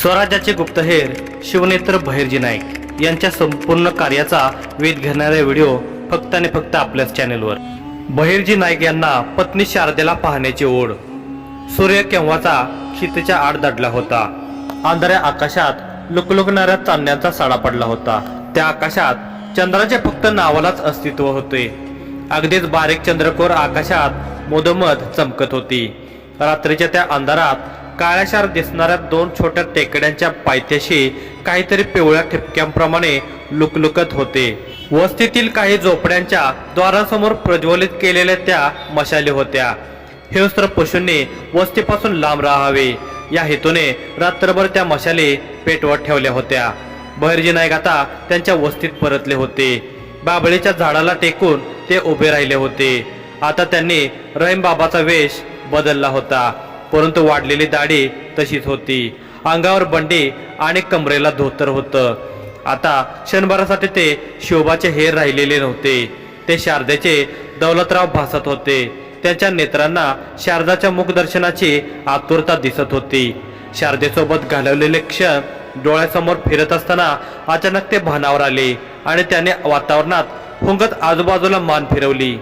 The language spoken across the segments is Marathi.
स्वराज्याचे गुप्तहेर शिवनेत्र बहिर्जी नाईक यांच्या संपूर्ण कार्याचा वेध घेणारे व्हिडिओ फक्त आणि फक्त आपल्याच चॅनेलवर. बहिर्जी नाईक यांना पत्नी शारदेला पाहण्याची ओढ. सूर्य केव्हाचा क्षितेच्या आड दडला होता. आंधऱ्या आकाशात लुकलुकणाऱ्या चांदण्याचा साडा पडला होता. त्या आकाशात चंद्राचे फक्त नावालाच अस्तित्व होते. अगदीच बारीक चंद्रकोर आकाशात मोदमद चमकत होती. रात्रीच्या त्या अंधारात काळ्याशार दिसणाऱ्या दोन छोट्या टेकड्यांच्या पायथ्याशी काहीतरी पिवळ्या ठिपक्यांप्रमाणे लुकलुकत होते. वस्तीतील काही झोपड्यांच्या द्वारासमोर प्रज्वलित केलेल्या त्या मशाली होत्या. हिंस्त्र पशूंनी वस्तीपासून लांब राहावे. या हेतूने रात्रभर त्या मशाली पेटवत ठेवल्या होत्या. बहिर्जी नाईक आता त्यांच्या वस्तीत परतले होते. बाबळीच्या झाडाला टेकून ते उभे राहिले होते. आता त्यांनी रहीमबाबाचा वेश बदलला होता. परंतु वाढलेली दाढी तशीच होती. अंगावर बंडी आणि कमरेला धोतर होतं. आता क्षणभरासाठी ते शोभाचे हेर राहिलेले नव्हते. ते शारदेचे दौलतराव भासत होते. त्यांच्या नेत्रांना शारदाच्या मुखदर्शनाची आतुरता दिसत होती. शारदेसोबत घालवलेले क्षण डोळ्यासमोर फिरत असताना अचानक ते भानावर आले आणि त्याने वातावरणात हुंगत आजूबाजूला मान फिरवली.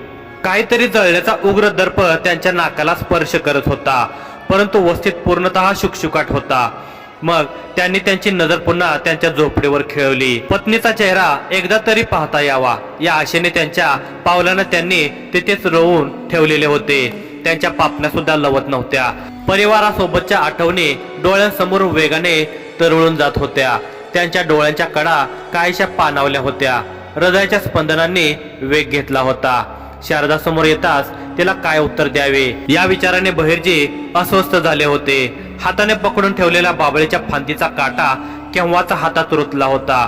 काहीतरी जळण्याचा उग्र दर्प त्यांच्या नाकाला स्पर्श करत होता. परंतु वस्तीत पूर्णतः शुकशुकाट होता. मग त्यांनी त्यांची नजर पुन्हा त्यांच्या झोपडीवर खेळवली. पत्नीचा चेहरा एकदा तरी पाहता यावा. या आशेने त्यांच्या पावलानं त्यांनी तिथेच रोवून ठेवलेले होते. त्यांच्या पापण्या सुद्धा लवत नव्हत्या. परिवारासोबतच्या आठवणी डोळ्यांसमोर वेगाने तरळून जात होत्या. त्यांच्या डोळ्यांच्या कडा काहीशा पानावल्या होत्या. हृदयाच्या स्पंदनांनी वेग घेतला होता. शारदासमोर येताच त्याला काय उत्तर द्यावे? या विचाराने बहिर्जी अस्वस्थ झाले होते. हाताने पकडून ठेवलेल्या बाबळीच्या फांदीचा काटा केव्हाचा हातात रुतला होता.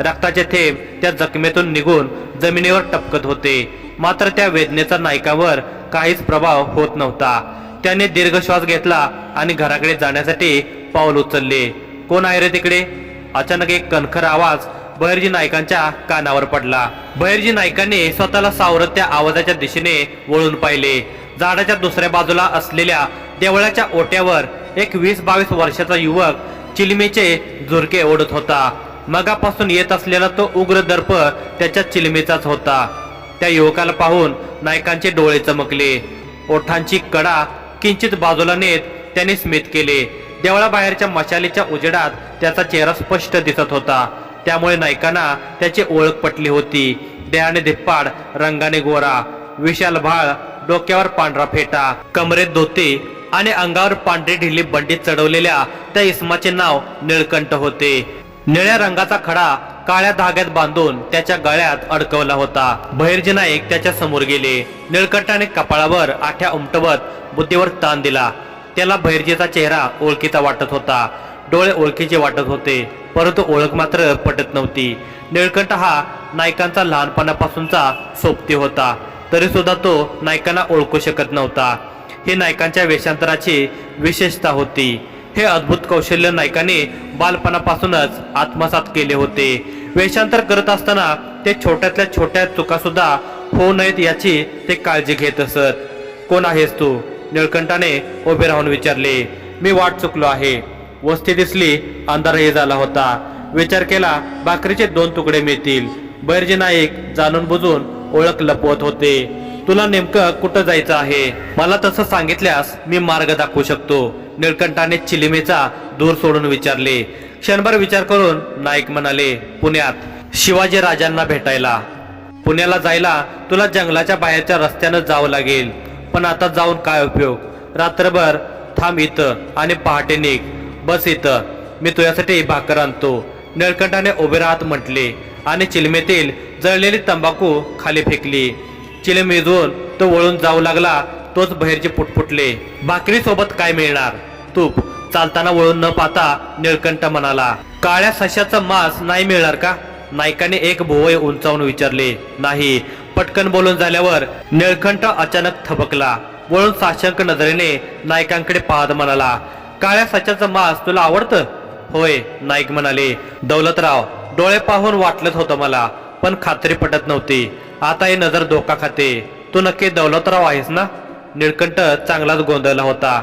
रक्ताचे थेंब त्या जखमेतून निघून जमिनीवर टपकत होते. मात्र त्या वेदनेचा नायकावर काहीच प्रभाव होत नव्हता. त्याने दीर्घ श्वास घेतला आणि घराकडे जाण्यासाठी पाऊल उचलले. कोण आहे रे तिकडे? अचानक एक कणखर आवाज बहिर्जी नायकांच्या कानावर पडला. बहिर्जी नायकांनी स्वतःला सावरत त्या आवाजाच्या दिशेने वळून पाहिले. झाडाच्या दुसऱ्या बाजूला असलेल्या देवळाच्या ओट्यावर एक वीस बावीस वर्षाचा युवक चिलमीचे झुरके ओढत होता. मगापासून येत असलेला तो उग्र दर्प त्याच्या चिलमेचाच होता. त्या युवकाला पाहून नायकांचे डोळे चमकले. ओठांची कडा किंचित बाजूला नेत त्याने स्मित केले. देवळाबाहेरच्या मशालीच्या उजेडात त्याचा चेहरा स्पष्ट दिसत होता. त्यामुळे नायकांना त्याची ओळख पटली होती. देहाने धिप्पाड रंगाने गोरा विशाल भाळ डोक्यावर पांढरा फेटा कमरेत धोते आणि अंगावर पांढरी ढिली बंडी चढवलेल्या त्या इसमाचे नाव निळकंठ होते. निळ्या रंगाचा खडा काळ्या धाग्यात बांधून त्याच्या गळ्यात अडकवला होता. बहिर्जी नाईक त्याच्यासमोर गेले. निळकंठाने कपाळावर आठ्या उमटवत बुद्धीवर ताण दिला. त्याला बहिर्जीचा चेहरा ओळखीचा वाटत होता. डोळे ओळखीचे वाटत होते. परंतु ओळख मात्र पटत नव्हती. निळकंठ हा नायकांचा लहानपणापासूनचा सोबती होता. तरी सुद्धा तो नायकांना ओळखू शकत नव्हता. हे नायकांच्या वेषांतराची विशेषता होती. हे अद्भुत कौशल्य नायकाने बालपणापासूनच आत्मसात केले होते. वेषांतर करत असताना ते छोट्यातल्या छोट्या चुका सुद्धा होऊ नयेत याची ते काळजी घेत असत. कोण आहेस तू? निळकंठाने उभे राहून विचारले. मी वाट चुकलो आहे. वस्ती दिसली अंधारही झाला होता. विचार केला भाकरीचे दोन तुकडे मिळतील. बैरजी नाईक जाणून बुजून ओळख लपवत होते. तुला नेमकं कुठं जायचं आहे? मला तसं सांगितल्यास मी मार्ग दाखवू शकतो. निळकंठाने चिलिमेचा दूर सोडून विचारले. क्षणभर विचार करून नाईक म्हणाले पुण्यात शिवाजी राजांना भेटायला. पुण्याला जायला तुला जंगलाच्या बाहेरच्या रस्त्यानं जावं लागेल. पण आता जाऊन काय उपयोग? रात्रभर थांब इथं आणि पहाटे निघ. बस इथं. मी तुझ्यासाठी भाकर आणतो. निळकंठाने उभे राहत म्हटले आणि चिलमेतील जळलेली तंबाखू खाली फेकली. चिलमेजून तो वळून जाऊ लागला. तोच बहिरचे पुटपुटले. भाकरी सोबत काय मिळणार? तूप. चालताना वळून न पाहता निळकंठ म्हणाला काळ्या सशाचं मांस नाही मिळणार का? नायकाने एक भोवय उंचावून विचारले नाही. पटकन बोलून झाल्यावर निळकंठ अचानक थबकला. वळून साशंक नजरेने नायकांकडे पाहत म्हणाला काळ्या साच्याचं मांस तुला आवडतं? होय नाईक म्हणाले. दौलतराव डोळे पाहून वाटलंच होतं मला पण खात्री पटत नव्हती. आता हे नजर धोका खाते. तू नक्की दौलतराव आहेस ना? निळकंठ चांगलाच गोंधळला होता.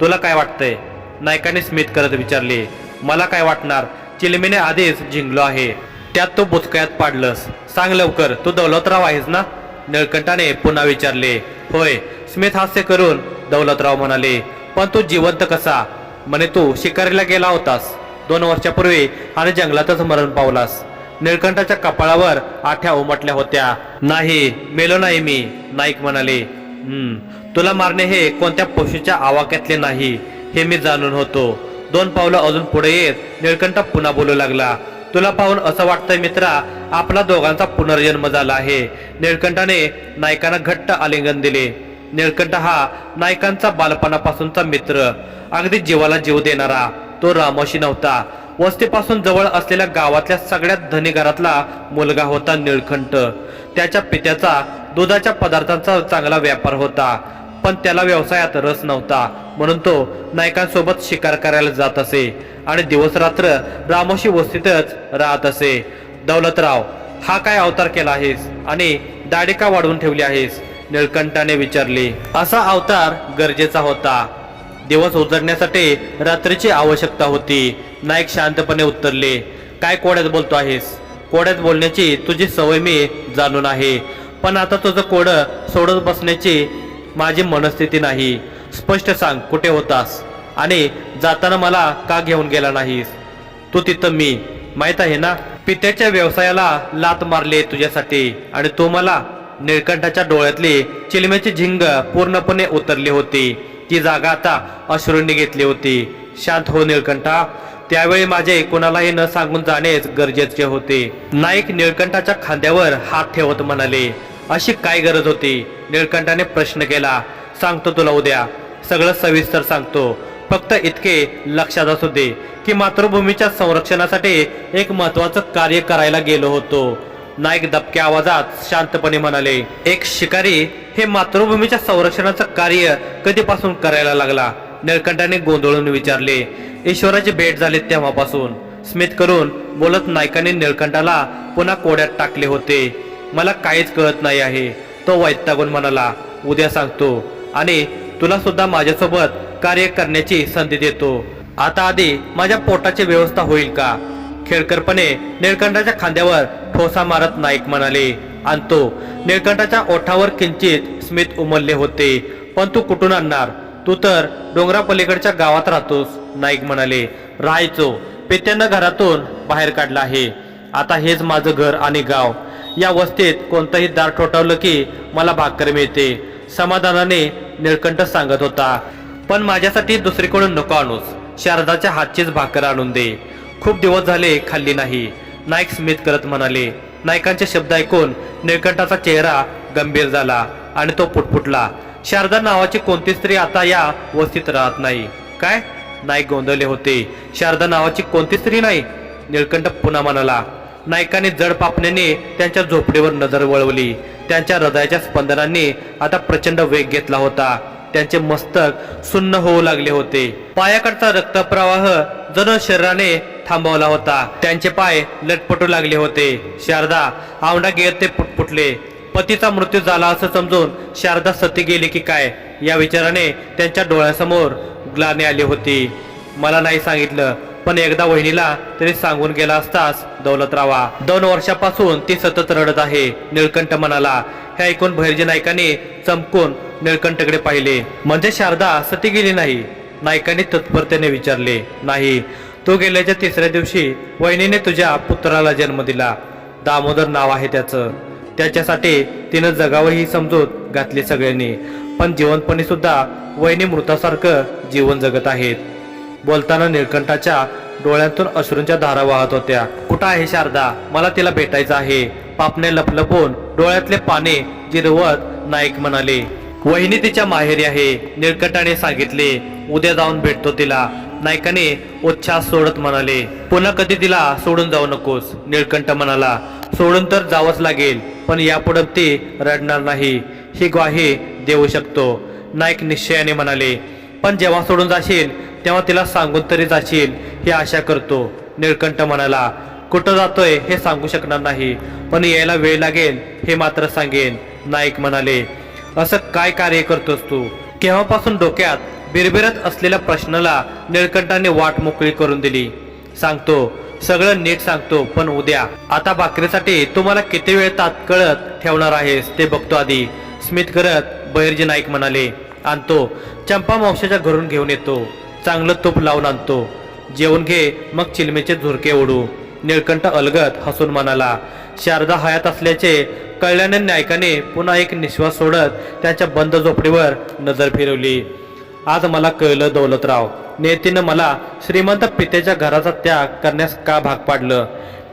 तुला काय वाटतंय? नायकाने स्मित करत विचारले. मला काय वाटणार? चिलमीने आधीच जिंकलो आहे. त्यात तू बुचकळ्यात पाडलंस. सांग लवकर तू दौलतराव आहेस ना? निळकंठाने पुन्हा विचारले. होय स्मित हास्य करून दौलतराव म्हणाले पण तू जिवंत कसा? म्हणे तू शिकारीला गेला होतास. दोन वर्षापूर्वी आणि जंगलातच मरण पावलास. निळकंठाच्या कपाळावर आठ्या उमटल्या होत्या. नाही मेलो नाही मी नाईक म्हणाले. तुला मारणे हे कोणत्या पशूच्या आवाक्यातले नाही हे मी जाणून होतो. दोन पावलं अजून पुढे येत निळकंठ पुन्हा बोलू लागला. तुला पाहून असं वाटतंय मित्रा आपला दोघांचा पुनर्जन्म झाला आहे. निळकंठाने नायकांना घट्ट आलिंगन दिले. निळकंठ हा नायकांचा बालपणापासूनचा मित्र. अगदी जीवाला जीव देणारा तो रामोशी नव्हता. वस्तीपासून जवळ असलेल्या गावातल्या सगळ्यात धनी घरातला मुलगा होता निळकंठ. त्याच्या पित्याचा दुधाच्या पदार्थांचा चांगला व्यापार होता. पण त्याला व्यवसायात रस नव्हता म्हणून तो नायकांसोबत शिकार करायला जात असे. आणि दिवसरात्र रामोशी वस्तीतच राहत असे. दौलतराव हा काय अवतार केला आहेस? आणि दाढी का वाढवून ठेवली आहेस? निळकंठाने विचारले असा अवतार गरजेचा होता. दिवस उजडण्यासाठी रात्रीची आवश्यकता होती. नाईक शांतपणे उत्तरले काय कोड्यात बोलतो आहेस? कोड्यात बोलण्याची तुझी सवय मी जाणून आहे. पण आता तुझं कोडं सोडत बसण्याची माझी मनस्थिती नाही. स्पष्ट सांग कुठे होतास? आणि जाताना मला का घेऊन गेला नाहीस? तू तिथं मी. माहीत आहे ना? पित्याच्या व्यवसायाला लात मारली तुझ्यासाठी. आणि तू मला निळकंठाच्या डोळ्यातली चिलम्याची झिंग पूर्णपणे उतरली होती. ती जागा आता अश्रूंनी घेतली होती. शांत हो निळकंठा. त्यावेळी माझे कोणालाही न सांगून जाणेच गरजेचे होते. नाईक निळकंठाच्या खांद्यावर हात ठेवत म्हणाले अशी काय गरज होती? निळकंठाने प्रश्न केला. सांगतो तुला उद्या. सगळं सविस्तर सांगतो. फक्त इतके लक्षात असू दे की मातृभूमीच्या संरक्षणासाठी एक महत्वाचं कार्य करायला गेलो होतो. नाईक दबक्या आवाजात शांतपणे म्हणाले एक शिकारी हे मातृभूमीच्या संरक्षणाचं कार्य कधीपासून करायला लागला? निळकंठाने गोंधळून विचारले ईश्वराची भेट झाली तेव्हापासून. स्मित करून बोलत नायकाने निळकंठाला पुन्हा कोड्यात टाकले होते. मला काहीच कळत नाही आहे तो वैतागून म्हणाला. उद्या सांगतो आणि तुला सुद्धा माझ्यासोबत कार्य करण्याची संधी देतो. आता आधी माझ्या पोटाची व्यवस्था होईल का? खेळकरपणे निळकंठाच्या खांद्यावर ठोसा मारत नाईक म्हणाले. आणि तो निळकंठाच्या ओठावर किंचित स्मित उमलले होते. पण तू कुठून आणणार? तू तर डोंगरापलीकडच्या गावात राहतोस नाईक म्हणाले. राहायचो. पित्यानं घरातून बाहेर काढला आहे. आता हेच माझं घर आणि गाव. या वस्तीत कोणतंही दार ठोठावलं की मला भाकर मिळते. समाधानाने निळकंठ सांगत होता. पण माझ्यासाठी दुसरीकडून नको आणूस. शारदाच्या हातचीच भाकर आणून दे. खूप दिवस झाले खाल्ली नाही. नाईक स्मित करत म्हणाले नायकांचे शब्द ऐकून निळकंठाचा चेहरा गंभीर झाला आणि तो पुटपुटला. शारदा नावाची कोणती स्त्री आता या वस्तीत राहत नाही? काय? नाईक गोंधळले होते. शारदा नावाची कोणती स्त्री नाही? निळकंठ पुन्हा म्हणाला. नायकाने जड पापण्याने त्यांच्या झोपडीवर नजर वळवली. त्यांच्या हृदयाच्या स्पंदनांनी आता प्रचंड वेग घेतला होता. त्यांचे मस्तक सुन्न होऊ लागले होते. पायाकडचा रक्तप्रवाह जण शरीराने थांबवला होता. त्यांचे पाय लटपटू लागले होते. शारदा आवडा गेर ते पुटपुटले पतीचा मृत्यू झाला असं समजून शारदा सती गेली की काय? या विचाराने त्यांच्या डोळ्यासमोर ग्लाने आली होती. मला नाही सांगितलं. पण एकदा वहिनीला तरी सांगून गेला असताच दौलतरावा दोन वर्षापासून ती सतत रडत आहे. निळकंठ म्हणाला हे ऐकून भैरजी नायकाने चमकून निळकंठकडे पाहिले. म्हणजे शारदा सती गेली नाही. नायकाने तत्परतेने विचारले नाही. तू गेल्याच्या तिसऱ्या दिवशी वहिनीने तुझ्या पुत्राला जन्म दिला. दामोदर नाव आहे त्याचं. त्याच्यासाठी तिनं जगावं ही समजूत घातली सगळ्यांनी. पण जीवनपणी सुद्धा वहिनी मृतासारखं जीवन जगत आहेत. बोलताना निळकंठाच्या डोळ्यातून अश्रूंच्या धारा वाहत होत्या. कुठं आहे शारदा? मला तिला भेटायचं आहे. पापणे लपलपून डोळ्यातले पाने जिरवत नाईक म्हणाले वहिनी तिच्या माहेरी आहे निळकंठाने सांगितले. उद्या जाऊन भेटतो तिला. नायकाने उच्छास सोडत म्हणाले पुन्हा कधी तिला सोडून जाऊ नकोस. निळकंठ म्हणाला सोडून तर जावंच लागेल पण यापुढे ती रडणार नाही. ही ग्वाही देऊ शकतो. नाईक निश्चयाने म्हणाले पण जेव्हा सोडून जाशील तेव्हा तिला सांगून तरी जाशील ही आशा करतो. निळकंठ म्हणाला कुठं जातोय हे सांगू शकणार नाही. पण यायला वेळ लागेल हे मात्र सांगेन. नाईक म्हणाले असं काय कार्य करतोस तू? केव्हापासून डोक्यात बिरबिरत असलेल्या प्रश्नाला निळकंठाने वाट मोकळी करून दिली. सांगतो सगळं नीट सांगतो पण उद्या. आता भाकरीसाठी तुम्हाला किती वेळ तात्कळत ठेवणार आहेस ते बघतो आधी. स्मित करत बहिर्जी नाईक म्हणाले आणतो. चंपा मावशाच्या घरून घेऊन येतो. चांगलं तूप लावून आणतो. जेवण घे मग चिलमेचे झुरके ओढू. निळकंठ अलगत हसून म्हणाला शारदा हयात असल्याचे कळल्याने नायकाने पुन्हा एक निश्वास सोडत त्याच्या बंद झोपडीवर नजर फिरवली. आज मला कळलं दौलतराव नेतीनं मला श्रीमंत पितेच्या घराचा त्याग करण्यास का भाग पाडलं?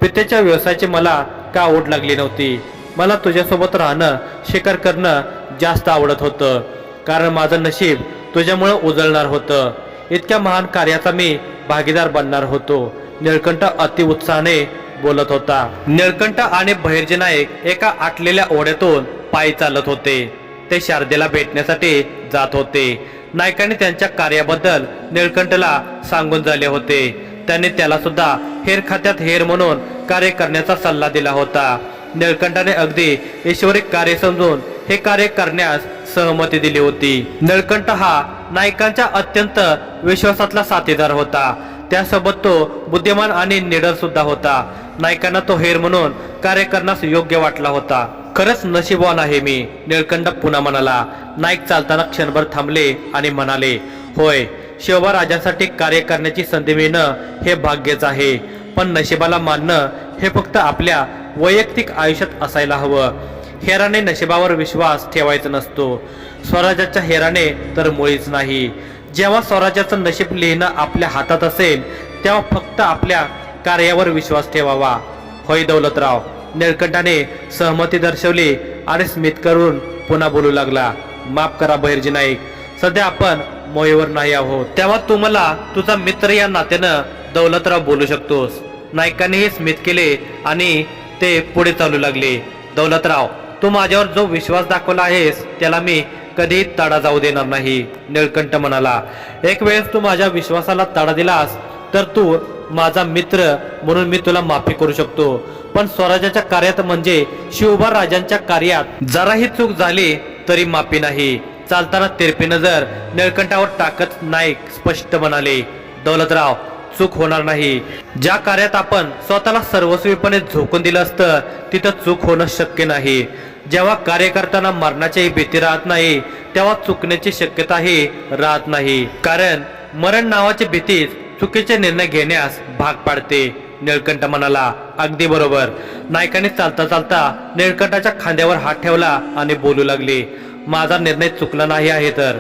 पितेच्या व्यवसायाची मला का ओढ लागली नव्हती? मला तुझ्यासोबत राहणं शिकार करणं जास्त आवडत होतं. कारण माझं नशीब तुझ्यामुळं उजळणार होतं. इतक्या महान कार्याचा मी भागीदार बनणार होतो. निळकंठ अति उत्साहाने बोलत होता. निळकंठ आणि बहिर्जी नाईक एका आटलेल्या ओढ्यातून पायी चालत होते. ते शारदेला भेटण्यासाठी जात होते. नायकाने त्यांच्या कार्याबद्दल निळकंठला सांगून झाले होते. त्यांनी त्याला सुद्धा हेर खात्यात हेर म्हणून कार्य करण्याचा सल्ला दिला होता. निळकंठाने अगदी ईश्वरिक कार्य समजून हे कार्य करण्यास सहमती दिली होती. निळकंठ हा नायकांच्या अत्यंत विश्वासातला साथीदार होता. त्यासोबत तो बुद्धिमान आणि निडर सुद्धा होता. नायकांना तो हेर म्हणून कार्य करण्यास योग्य वाटला होता. खरंच नशीबवान आहे मी निळकंड पुन्हा म्हणाला. नाईक चालताना क्षणभर थांबले आणि म्हणाले होय शिवबा राजासाठी कार्य करण्याची संधी मिळणं हे भाग्यच आहे. पण नशिबाला मानणं हे फक्त आपल्या वैयक्तिक आयुष्यात असायला हवं. हेराने नशिबावर विश्वास ठेवायचा नसतो. स्वराज्याच्या हेराने तर मुळीच नाही. जेव्हा स्वराज्याचं नशीब लिहिणं आपल्या हातात असेल तेव्हा फक्त आपल्या कार्यावर विश्वास ठेवावा. होय दौलतराव निळकंठाने सहमती दर्शवली आणि स्मित करून पुन्हा बोलू लागला माफ करा बहिर्जी नाईक सध्या आपण मोहेवर नाही आहोत. तेव्हा तू मला तुझा मित्र या नात्यानं दौलतराव बोलू शकतोस. नायकानेही स्मित केले आणि ते पुढे चालू लागले. दौलतराव तू माझ्यावर जो विश्वास दाखवला आहेस त्याला मी कधी तडा जाऊ देणार नाही निळकंठ म्हणाला. एक वेळेस तू माझ्या विश्वासाला तडा दिलास तर तू माझा मित्र म्हणून मी तुला माफी करू शकतो. पण स्वराज्याच्या कार्यात म्हणजे शिवभा राजांच्या कार्यात जराही चूक झाली तरी माफी नाही. चालताना तिरपी नजर निळकंठावर टाकत नाईक स्पष्ट म्हणाले दौलतराव चूक होणार नाही. ज्या कार्यात आपण स्वतःला सर्वस्वीपणे झोकून दिलं असतं तिथं चूक होणं शक्य नाही. जेव्हा कार्य करताना भीती राहत नाही तेव्हा चुकण्याची शक्यताही राहत नाही. कारण मरण नावाची भीतीच चुकीचे निर्णय घेण्यास भाग पाडते. निळकंठ म्हणाला अगदी बरोबर. नायकाने चालता चालता निळकंठाच्या खांद्यावर हात ठेवला आणि बोलू लागले माझा निर्णय चुकला नाही आहे तर.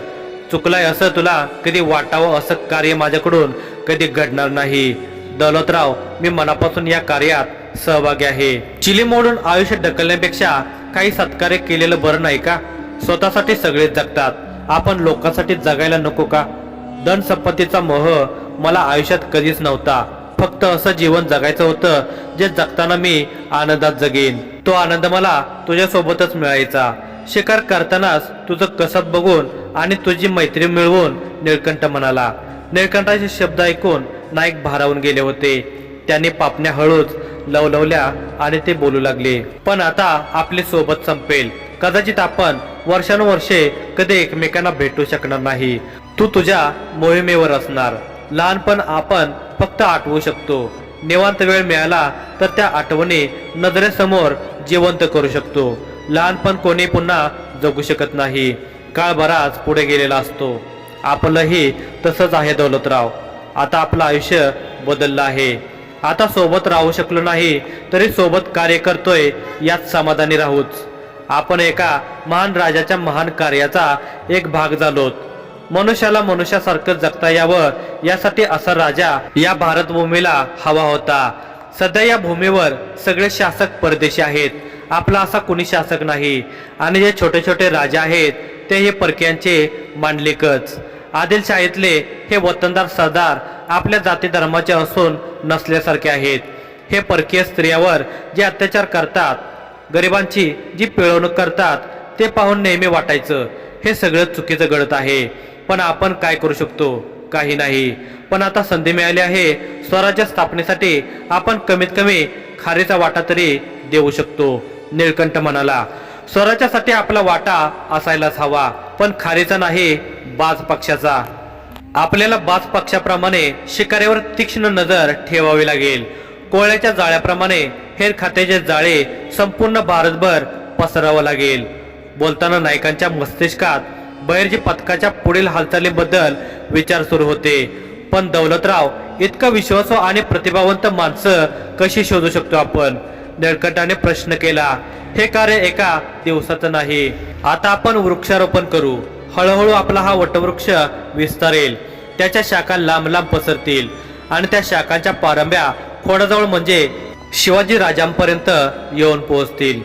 चुकलाय असं तुला कधी वाटावं असं कार्य माझ्याकडून कधी घडणार नाही. दौलतराव मी मनापासून या कार्यात सहभागी आहे. चिली मोडून आयुष्य ढकलण्यापेक्षा काही सत्कार्य केलेलं बरं नाही का? स्वतःसाठी सगळेच जगतात. आपण लोकांसाठी जगायला नको का? धन संपत्तीचा मोह मला आयुष्यात कधीच नव्हता. फक्त असं जीवन जगायचं होतं जे जगताना मी आनंदात जगेन. तो आनंद मला तुझ्यासोबतच मिळायचा. शिकार करतानाच तुझं कसब बघून आणि तुझी मैत्री मिळवून निळकंठ म्हणाला. निळकंठाचे शब्द ऐकून नाईक भारावून गेले होते. त्याने पापण्या हळूच लवलवल्या आणि ते बोलू लागले. पण आता आपली सोबत संपेल. कदाचित आपण वर्षानुवर्षे कधी एकमेकांना भेटू शकणार नाही. तू तुझ्या मोहिमेवर असणार. लहानपण आपण फक्त आठवू शकतो. निवांत वेळ मिळाला तर त्या आठवणी नजरेसमोर जिवंत करू शकतो. लहानपण कोणी पुन्हा जगू शकत नाही. काळ बराच पुढे गेलेला असतो. आपलंही तसंच आहे दौलतराव. आता आपलं आयुष्य बदललं आहे. आता सोबत राहू शकलो नाही तरी सोबत कार्य करतोय यात समाधानी राहूच. आपण एका महान राजाच्या महान कार्याचा एक भाग झालोत. मनुष्याला मनुष्यासारखं जगता यावं यासाठी असा राजा या भारतभूमीला हवा होता. सध्या या भूमीवर सगळे शासक परदेशी आहेत. आपला असा कुणी शासक नाही. आणि जे छोटे छोटे राजा आहेत ते हे परक्यांचे मांडलिकच. आदिलशाहीतले हे वतनदार सरदार आपल्या जाती धर्माचे असून नसल्यासारखे आहेत. हे परकीय स्त्रियावर जे अत्याचार करतात गरिबांची जी पिळवणूक करतात ते पाहून नेहमी वाटायचं हे सगळं चुकीचं घडत आहे. पण आपण काय करू शकतो? काही नाही. पण आता संधी मिळाली आहे स्वराज्य स्थापनेसाठी आपण कमीत कमी खारीचा वाटा तरी देऊ शकतो निळकंठ म्हणाला. स्वराज्यासाठी आपला वाटा असायलाच हवा पण खारीचा नाही बाज पक्षाचा. आपल्याला बाज पक्षाप्रमाणे शिकाऱ्यावर तीक्ष्ण नजर ठेवावी लागेल. कोळ्याच्या जाळ्याप्रमाणे हेर खात्याचे जाळे संपूर्ण भारतभर पसरावं लागेल. बोलताना नायकांच्या मस्तिष्कात बैरजी पथकाच्या पुढील हालचालीबद्दल विचार सुरू होते. पण दौलतराव इतका विश्वासू आणि प्रतिभावंत माणसं कशी शोधू शकतो आपण? निळकंठाने प्रश्न केला हे कार्य एका दिवसाचं नाही. आता आपण वृक्षारोपण करू. हळूहळू आपला हा वटवृक्ष विस्तारेल. त्याच्या शाखा लांब लांब पसरतील. आणि त्या शाखांच्या पारंब्या खोडाजवळ म्हणजे शिवाजी राजांपर्यंत येऊन पोहोचतील.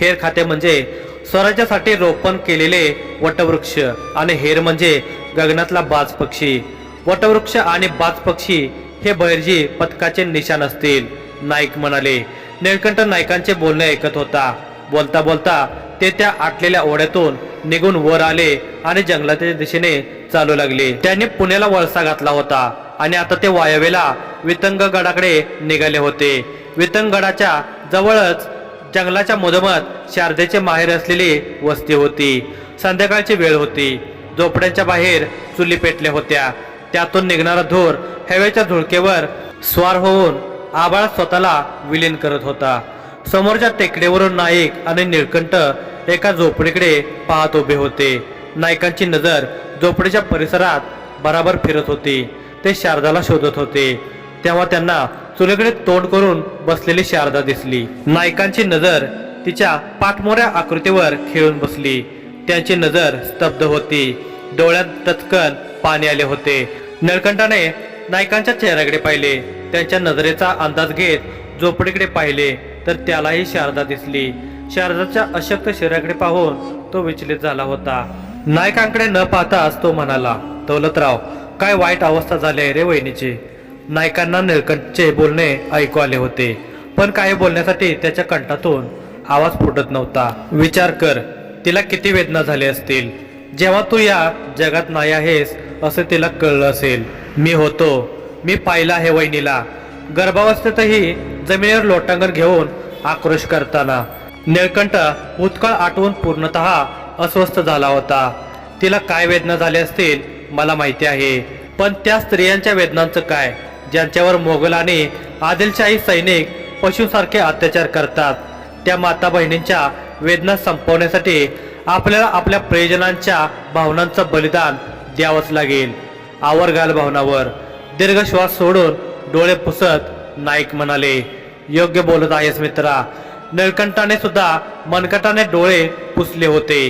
हेर खाते म्हणजे स्वराज्यासाठी रोपण केलेले वटवृक्ष आणि हेर म्हणजे गगनातला बाज पक्षी. वटवृक्ष आणि बाज पक्षी हे बहिर्जी पथकाचे निशाण असतील. नाईक म्हणाले निळकंठ नायकांचे बोलणे ऐकत होता. बोलता बोलता ते त्या आटलेल्या ओढ्यातून निघून वर आले आणि जंगलाच्या दिशेने चालू लागले. त्यांनी पुण्याला वळसा घातला होता आणि आता ते वायव्येला वितंगगडाकडे निघाले होते. वितंगगडाच्या जवळच जंगलाच्या मधोमध शारदेचे माहेर असलेली वस्ती होती. संध्याकाळची वेळ होती. झोपड्यांच्या बाहेर चुली पेटल्या होत्या. त्यातून निघणारा धूर हवेच्या झुळकेवर स्वार होऊन आबाळ स्वतःला विलीन करत होता. समोरच्या टेकडीवरून नाईक आणि निळकंठ एका झोपडीकडे पाहत उभे होते. नायकांची नजर झोपडीच्या परिसरात बराबर फिरत होती. ते शारदाला शोधत होते. तेव्हा त्यांना चुलीकडे तोंड करून बसलेली शारदा दिसली. नायकांची नजर तिच्या पाठमोऱ्या आकृतीवर खेळून बसली. त्यांची नजर स्तब्ध होती. डोळ्यात टचकन पाणी आले होते. नळकंठाने नायकांच्या चेहऱ्याकडे पाहिले. त्यांच्या नजरेचा अंदाज घेत झोपडीकडे पाहिले. तर त्यालाही शारदा दिसली. शारदाच्या अशक्त शरीराकडे पाहून तो विचलित झाला होता. नायकांकडे न पाहताच तो म्हणाला दौलतराव काय वाईट अवस्था झाली आहे रे वहिनीची? नायकांना निळकंठचे बोलणे ऐकू आले होते. पण काही बोलण्यासाठी त्याच्या कंठातून आवाज फुटत नव्हता. विचार कर तिला किती वेदना झाली असतील. जेव्हा तू या जगात नाही आहेस असं तिला कळलं असेल. मी होतो. मी पाहिलं आहे वहिनीला. गर्भावस्थेतही जमिनीवर लोटांगण घेऊन आक्रोश करताना निळकंठ भूतकाळ आठवून पूर्णतः अस्वस्थ झाला होता. तिला काय वेदना झाल्या असतील मला माहिती आहे. पण त्या स्त्रियांच्या वेदनांचं काय? ज्यांच्यावर मोगल आणि आदिलशाही सैनिक पशुसारखे अत्याचार करतात. त्या माता बहिणींच्या वेदना संपवण्यासाठी आपल्याला आपल्या प्रियजनांच्या भावनांचं बलिदान द्यावंच लागेल. आवर घाल भावनावर. दीर्घ श्वास सोडून डोळे पुसत नाईक म्हणाले योग्य बोलत आहेस मित्रा. निळकंठाने सुद्धा मनकटाने डोळे पुसले होते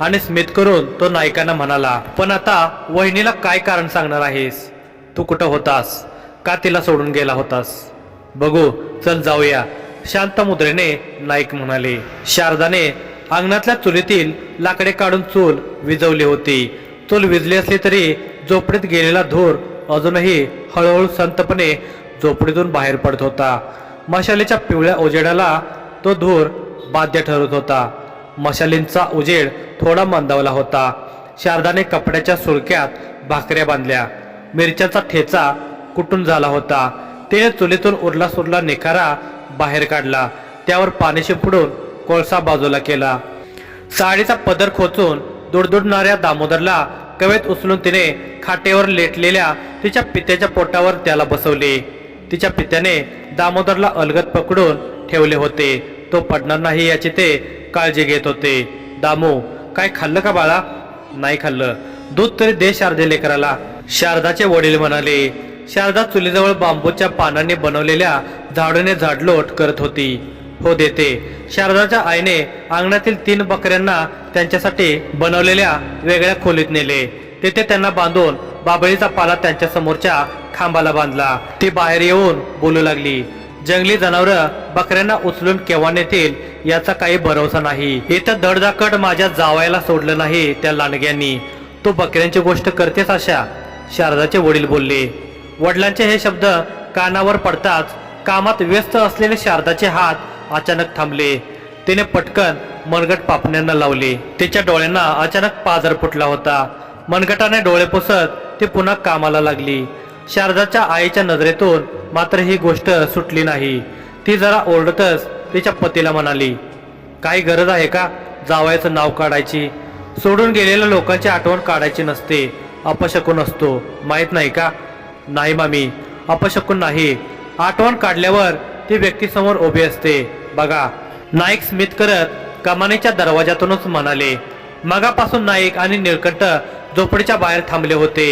आणि स्मित करून तो नायकांना म्हणाला पण आता वहिनीला काय कारण सांगणार आहेस? तू कुठं होतास? का तिला सोडून गेला होतास? बघू चल जाऊया. शांत मुद्रेने नाईक म्हणाले शारदाने अंगणातल्या चुलीतील लाकडे काढून चूल विजवली होती. चूल विजली असली तरी झोपडीत गेलेला धूर अजूनही हळूहळू संतपणे झोपडीतून बाहेर पडत होता. मशालीच्या पिवळ्या उजेडाला तो धूर बाध्य ठरत होता. मशालींचा उजेड थोडा मंदावला होता. शारदाने कपड्याच्या सुळक्यात भाकऱ्या बांधल्या. मिरच्याचा ठेचा कुटून झाला होता. तिने चुलीतून उरला सुरला निखारा बाहेर काढला. त्यावर पाणी शिंपडून कोळसा बाजूला केला. साडीचा पदर खोचून दुडदुडणाऱ्या दामोदरला कवेत उचलून तिने खाटेवर लेटलेल्या तिच्या पित्याच्या पोटावर त्याला बसवले. तिच्या पित्याने दामोदरला अलगत पकडून ठेवले होते. तो पडणार नाही याची ते काळजी घेत होते. दामू काय खाल्लं का बाळा? नाही खाल्लं. दूध तरी दे शारदे लेकराला. शारदाचे वडील म्हणाले शारदा चुलीजवळ बांबूच्या पानांनी बनवलेल्या झाडूने झाडलोट करत होती. हो देते. शारदाच्या आईने अंगणातील तीन बकऱ्यांना त्यांच्यासाठी बनवलेल्या वेगळ्या खोलीत नेले. तेथे त्यांना बांधून बाबळीचा पाला त्यांच्या समोरच्या खांबाला बांधला. ती बाहेर येऊन बोलू लागली जंगली जनावर बकऱ्यांना उचलून केव्हा नेतील याचा काही भरोसा नाही. इथं धडधाकट माझ्या जावायला सोडलं नाही त्या लांडग्यांनी. तो बकऱ्यांची गोष्ट करतेस अशा? शारदाचे वडील बोलले. वडिलांचे हे शब्द कानावर पडताच कामात व्यस्त असलेले शारदाचे हात अचानक थांबले. तिने पटकन मनगट पापण्यांना लावले. तिच्या डोळ्यांना अचानक पाजर फुटला होता. मनगटाने डोळे पुसत ती पुन्हा कामाला लागली. शारदाच्या आईच्या नजरेतून मात्र ही गोष्ट सुटली नाही. ती जरा ओरडतच तिच्या पतीला म्हणाली काही गरज आहे का जावयाचं नाव काढायची? सोडून गेलेल्या लोकांची आठवण काढायची नसते. अपशकून असतो. माहीत नाही का? नाही मामी अपशकून नाही. आठवण काढल्यावर ती व्यक्तीसमोर उभी असते. बघा. नाईक स्मित करत कमानीच्या दरवाजातूनच म्हणाले मगापासून नाईक आणि निळकंठ झोपडीच्या बाहेर थांबले होते.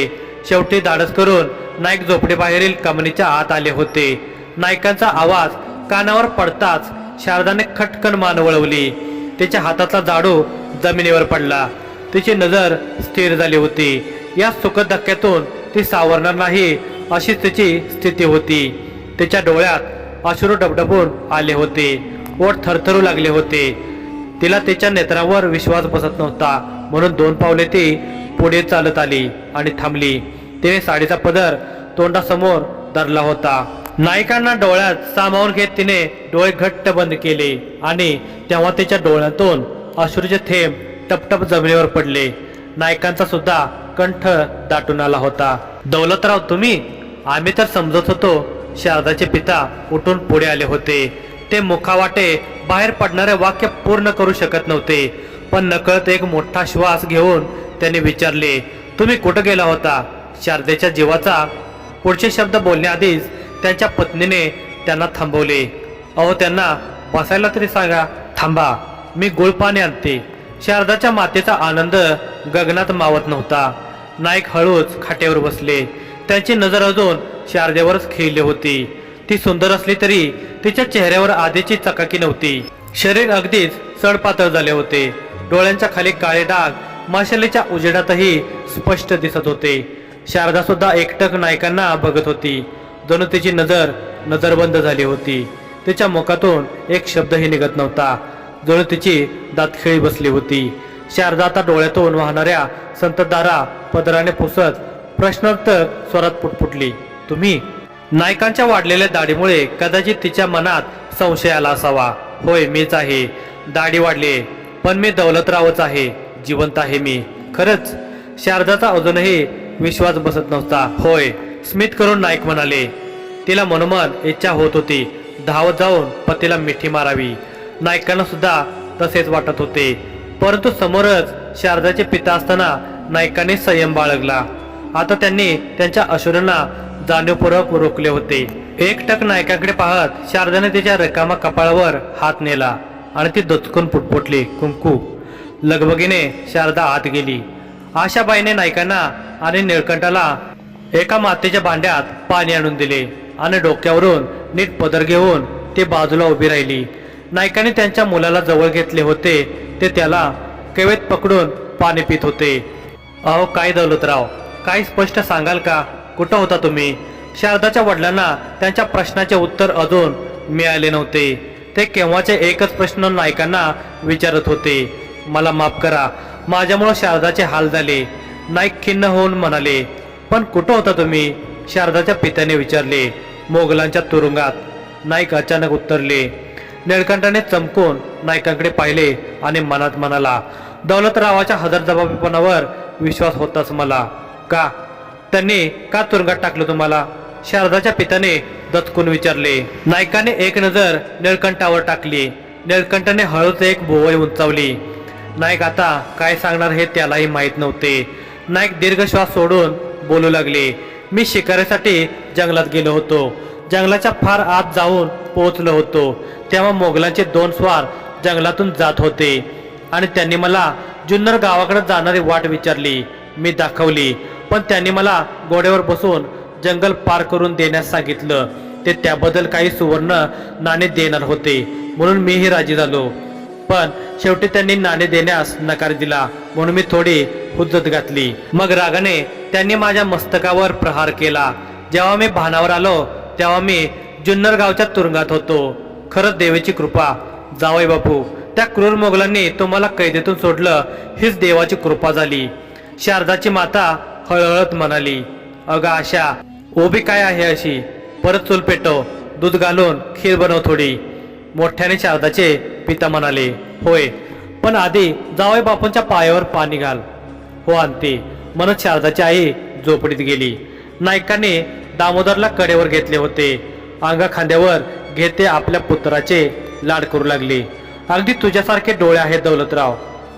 शेवटी धाडस करून नाईक झोपडीबाहेरील कमनीच्या आत आले होते. नाईकांचा आवाज कानावर पडताच शारदाने खटकन मान वळवली. तिच्या हातातला जाडू जमिनीवर पडला. तिची नजर स्थिर झाली होती. या सुखद धक्क्यातून ती सावरणार नाही अशी तिची स्थिती होती. तिच्या डोळ्यात अश्रू डबडबून आले होते. ओठ थरथरू लागले होते. तिला तिच्या नेत्रांवर विश्वास बसत नव्हता. म्हणून दोन पावले ती पुढे चालत आली आणि थांबली. तिने साडीचा पदर तोंडासमोर धरला होता. नायकांना डोळ्यात सामावून घेत तिने डोळे घट्ट बंद केले आणि तेव्हा तिच्या डोळ्यातून अश्रूचे थेंब टपटप जमिनीवर पडले. नायकांचा सुद्धा कंठ दाटून आला होता. दौलतराव तुम्ही? आम्ही तर समजत होतो शारदाचे पिता उठून पुढे आले होते. ते मुखावाटे बाहेर पडणारे वाक्य पूर्ण करू शकत नव्हते. पण नकळत एक मोठा श्वास घेऊन त्यांनी विचारले तुम्ही कुठं गेला होता? शारदेच्या जीवाचा पुढचे शब्द बोलण्याआधीच त्यांच्या पत्नीने त्यांना थांबवले. अहो त्यांना बसायला तरी सांगा. थांबा. मी गुळपाने आणते. शारदाच्या मातेचा आनंद गगनात मावत नव्हता. नाईक हळूच खाटेवर बसले. त्यांची नजर अजून शारदेवरच खेळली होती. ती सुंदर असली तरी तिच्या चेहऱ्यावर आधीची चकाकी नव्हती. शरीर अगदीच चढपातळ झाले होते. डोळ्यांच्या खाली काळे डाग माशालीच्या उजेडातही स्पष्ट दिसत होते. शारदा सुद्धा एकटक नायकांना बघत होती. जणू तिची नजर नजरबंद झाली होती. तिच्या मुखातून एक शब्दही निघत नव्हता. जणू तिची दातखिळी बसली होती. शारदा आता डोळ्यातून वाहणाऱ्या संतधारा पदराने पुसत प्रश्नार्थक स्वरात पुटपुटली. तुम्ही नायकांच्या वाढलेल्या दाढीमुळे कदाचित तिच्या मनात संशय आला असावा. होय मीच आहे. दाढी वाढली पण मी दौलतरावच आहे. जिवंत आहे मी. खरंच शारदाचा अजूनही विश्वास बसत नव्हता. होय स्मित करून नाईक म्हणाले तिला मनोमन इच्छा होत होती. धावत जाऊन पतीला मिठी मारावी. नायकांना सुद्धा तसेच वाटत होते. परंतु समोरच शारदाचे पिता असताना नायकाने संयम बाळगला. आता त्यांनी त्यांच्या अश्रूंना जाणीवपूर्वक रोखले होते. एकटक नायकाकडे पाहत शारदाने तिच्या रकामा कपाळावर हात नेला आणि ती दचकून पुटपुटली. कुंकू लगबगीने शारदा आत गेली. आशाबाईने नायकांना आणि निळकंठाला एका मातेच्या भांड्यात पाणी आणून दिले आणि डोक्यावरून नीट पदर घेऊन ते बाजूला उभी राहिली. नायकाने त्यांच्या मुलाला जवळ घेतले होते. ते त्याला केवेत पकडून पाणी पित होते. अहो काय दौलतराव काय स्पष्ट सांगाल का? कुठं होता तुम्ही? शारदाच्या वडिलांना त्यांच्या प्रश्नाचे उत्तर अजून मिळाले नव्हते. ते केव्हाचे एकच प्रश्न नायकांना विचारत होते. मला माफ करा. माझ्यामुळं शारदाचे हाल झाले. नाईक खिन्न होऊन म्हणाले पण कुठं होता तुम्ही? शारदाच्या पित्याने विचारले मोगलांच्या तुरुंगात. नाईक अचानक उत्तरले निळकंठाने चमकून नायकांकडे पाहिले आणि मनात म्हणाला दौलतरावाच्या हजरजबाबीपणावर विश्वास होताच मला. का? त्यांनी का तुरुंगात टाकलं तुम्हाला? शारदाच्या पित्याने दचकून विचारले नायकाने एक नजर निळकंठावर टाकली. निळकंठाने हळूच एक भोवई उंचावली. नाईक आता काय सांगणार हे त्यालाही माहीत नव्हते. नाईक दीर्घ श्वास सोडून बोलू लागले. मी शिकाऱ्यासाठी जंगलात गेलो होतो. जंगलाच्या फार आत जाऊन पोहोचलो होतो. तेव्हा मोगलांचे दोन स्वार जंगलातून जात होते आणि त्यांनी मला जुन्नर गावाकडे जाणारी वाट विचारली. मी दाखवली. पण त्यांनी मला घोड्यावर बसून जंगल पार करून देण्यास सांगितलं. ते त्याबद्दल काही सुवर्ण नाणे देणार होते. म्हणून मीही राजी झालो. पण शेवटी त्यांनी नाणे देण्यास नकार दिला. म्हणून मी थोडी हुज्जत घातली. मग रागाने त्यांनी माझ्या मस्तकावर प्रहार केला. जेव्हा मी भानावर आलो तेव्हा मी जुन्नर गावच्या तुरुंगात होतो. खरंच देवीची कृपा. जावई बापू त्या क्रूर मोगलांनी तुम्हाला कैदेतून सोडलं हीच देवाची कृपा झाली. शारदाची माता हळहळत म्हणाली अगं आशा ओबी काय आहे अशी? परत चूल पेटो दूध घालून खीर बनव थोडी. मोठ्याने शारदाचे पिता म्हणाले होय पण आधी जावई बापूंच्या पायावर पाणी घाल हो आणते म्हणत शारदाची आई झोपडीत गेली. नायकाने दामोदरला कडेवर घेतले होते. अंगा खांद्यावर घेते आपल्या पुत्राचे लाड करू लागले. अगदी तुझ्यासारखे डोळे आहेत दौलतराव.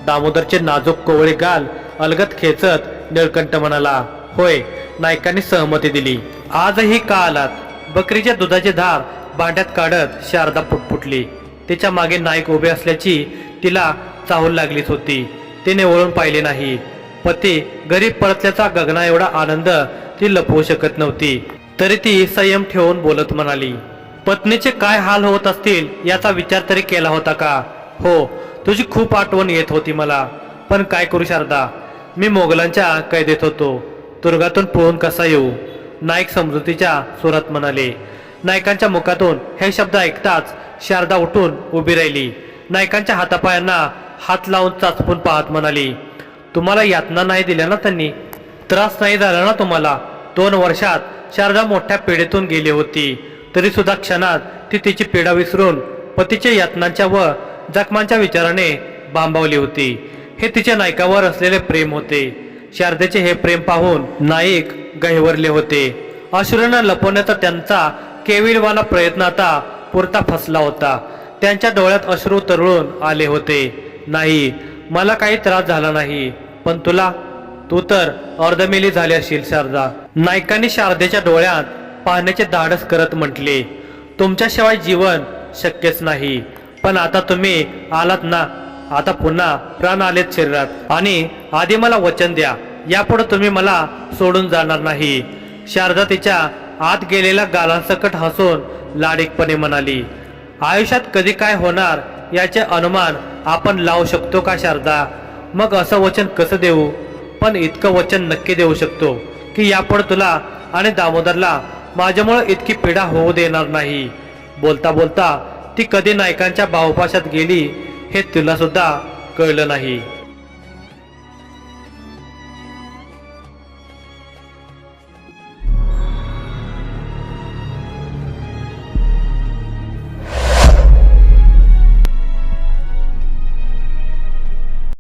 दामोदरचे नाजूक कोवळे गाल अलगत खेचत निळकंठ म्हणाला होय नायकांनी सहमती दिली. आजही का आलात? बकरीच्या दुधाचे धार भांड्यात काढत शारदा पुटपुटली तिच्यामागे नाईक उभे असल्याची तिला चाहूल लागलीच होती. तिने वळून पाहिले नाही. पती गरीब परतल्याचा गगना एवढा आनंद ती लपवू शकत नव्हती. तरी ती संयम ठेवून बोलत म्हणाली पत्नीचे काय हाल होत असतील याचा विचार तरी केला होता का? हो तुझी खूप आठवण येत होती मला. पण काय करू शारदा? मी मोगलांच्या कैदेत होतो. तुरुंगातून पळून कसा येऊ? नाईक समजुतीच्या सुरात म्हणाले नायकांच्या मुखातून हे शब्द ऐकताच शारदा उठून उभी राहिली. नायकांच्या हातापायांना हात लावून चाचपून पाहत म्हणाली तुम्हाला यातना नाही दिल्या ना त्यांनी? त्रास नाही झाला ना तुम्हाला? दोन वर्षात शारदा मोठ्या पिढीतून गेली होती. तरी सुद्धा क्षणात ती तिची पीडा विसरून पतीच्या यातनांच्या व जखमांच्या विचाराने बांबावली होती. हे तिच्या नायकावर असलेले प्रेम होते. शारदेचे हे प्रेम पाहून नाईक गहिवरले होते. अश्रूंना लपवण्याचा त्यांचा केविलवाना प्रयत्न आता पुरता फसला होता. त्यांच्या डोळ्यात अश्रू तरळून आले होते. नाही मला काही त्रास झाला नाही पण तुला तू तर अर्धमेली झाली असेल शारदा. नायकांनी शारदेच्या डोळ्यात पाहण्याचे धाडस करत म्हटले तुमच्याशिवाय जीवन शक्यच नाही पण आता तुम्ही आलात ना आता पुन्हा प्राण आलेत शरीरात. आणि आधी मला वचन द्या यापुढे तुम्ही मला सोडून जाणार नाही. शारदा तिच्या आत गेलेल्या गालांसकट हसून लाडीकपणे म्हणाली आयुष्यात कधी काय होणार याचे अनुमान आपण लावू शकतो का शारदा? मग असं वचन कसं देऊ? पण इतकं वचन नक्की देऊ शकतो की यापुढे तुला आणि दामोदरला माझ्यामुळं इतकी पीडा होऊ देणार नाही. बोलता बोलता ती कधी नायकांच्या भावपाशात गेली हे तुला सुद्धा कळलं नाही.